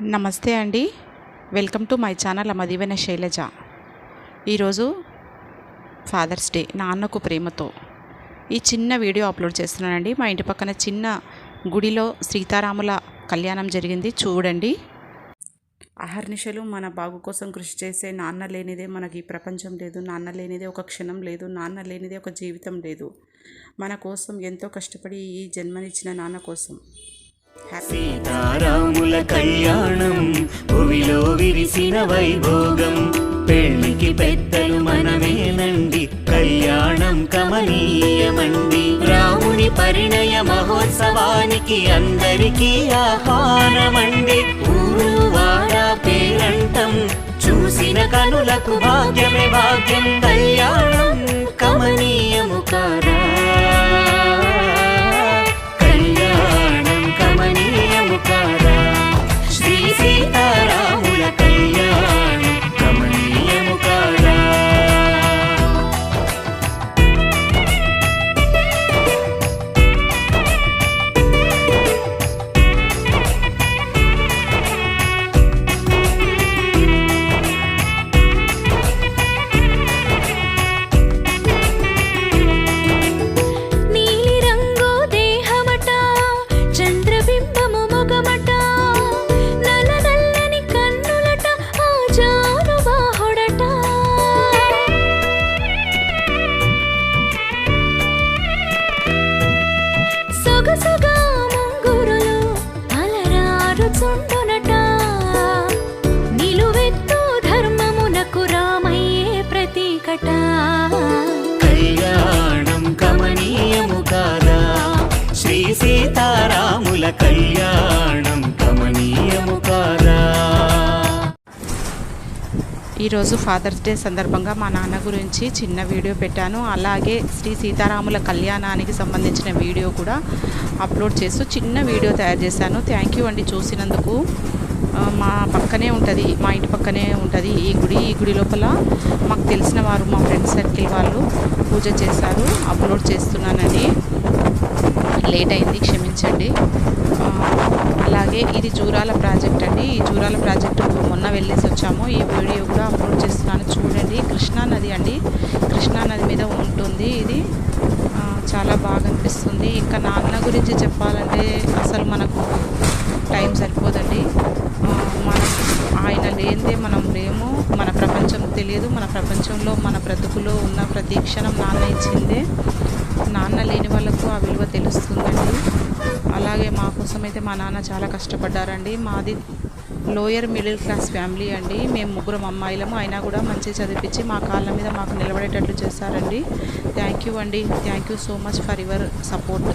నమస్తే అండి. Welcome to my channel అమదివెన శైలజ. ఈరోజు ఫాదర్స్ డే నాన్నకు ప్రేమతో. ఈ చిన్న వీడియో అప్లోడ్ చేస్తున్నానండి. మా ఇంటి పక్కన చిన్న గుడిలో సీతారాముల కళ్యాణం జరిగింది. చూడండి. అహర్నిశలు మన బాగు కోసం కృషి చేసే నాన్న లేనిదే మనకి ఈ ప్రపంచం లేదు. నాన్న లేనిదే ఒక క్షణం లేదు. నాన్న లేనిదే ఒక జీవితం లేదు. మన కోసం ఎంతో కష్టపడి ఈ జన్మనిచ్చిన నాన్న కోసం. సీతారాముల కళ్యాణం భువిలో విరిసిన వైభోగం. పెళ్ళికి పెద్దలు మనమేనండి కళ్యాణం కమనీయమండి. రాముని పరిణయ మహోత్సవానికి అందరికీ ఆహారమండి ఊరు వాడ పేరంటం చూసిన కనులకు భాగ్యమే భాగ్యం. కళ్యాణం కమనీయం. ఈరోజు ఫాదర్స్ డే సందర్భంగా మా నాన్న గురించి చిన్న వీడియో పెట్టాను. అలాగే శ్రీ సీతారాముల కళ్యాణానికి సంబంధించిన వీడియో కూడా అప్లోడ్ చేస్తూ చిన్న వీడియో తయారు చేశాను. థ్యాంక్ యూ అండి చూసినందుకు. మా పక్కనే ఉంటుంది మా ఇంటి పక్కనే ఉంటుంది ఈ గుడి. ఈ గుడి లోపల మాకు తెలిసిన వారు మా ఫ్రెండ్స్ సర్కిల్ వాళ్ళు పూజ చేశారు అప్లోడ్ చేస్తున్నానని. లేట్ అయింది క్షమించండి. అలాగే ఇది జూరాల ప్రాజెక్ట్ అండి. ఈ జూరాల ప్రాజెక్టు మొన్న వెళ్ళేసి వచ్చాము. ఈ వీడియో కూడా అప్లోడ్ చేస్తున్నాను. చూడండి. కృష్ణా నది అండి. కృష్ణా నది మీద ఉంటుంది ఇది. చాలా బాగా అనిపిస్తుంది. ఇంకా నాన్న గురించి చెప్పాలంటే అసలు మనకు టైం సరిపోదండి. మన ఆయన లేనిదే మనం లేము. మన ప్రపంచం తెలియదు. మన ప్రపంచంలో మన బ్రతుకులో ఉన్న ప్రతి క్షణం నాన్న ఇచ్చిందే. నాన్న లేని వాళ్ళకు ఆ విలువ తెలుస్తుందండి. అలాగే మా కోసం అయితే మా నాన్న చాలా కష్టపడ్డారండి. మాది లోయర్ మిడిల్ క్లాస్ ఫ్యామిలీ అండి. మేము ముగ్గురం అమ్మాయిలము. అయినా కూడా మంచి చదివించి మా కాళ్ళ మీద మాకు నిలబడేటట్లు చేశారండి. థ్యాంక్ యూ అండి. Thank you so much for your support.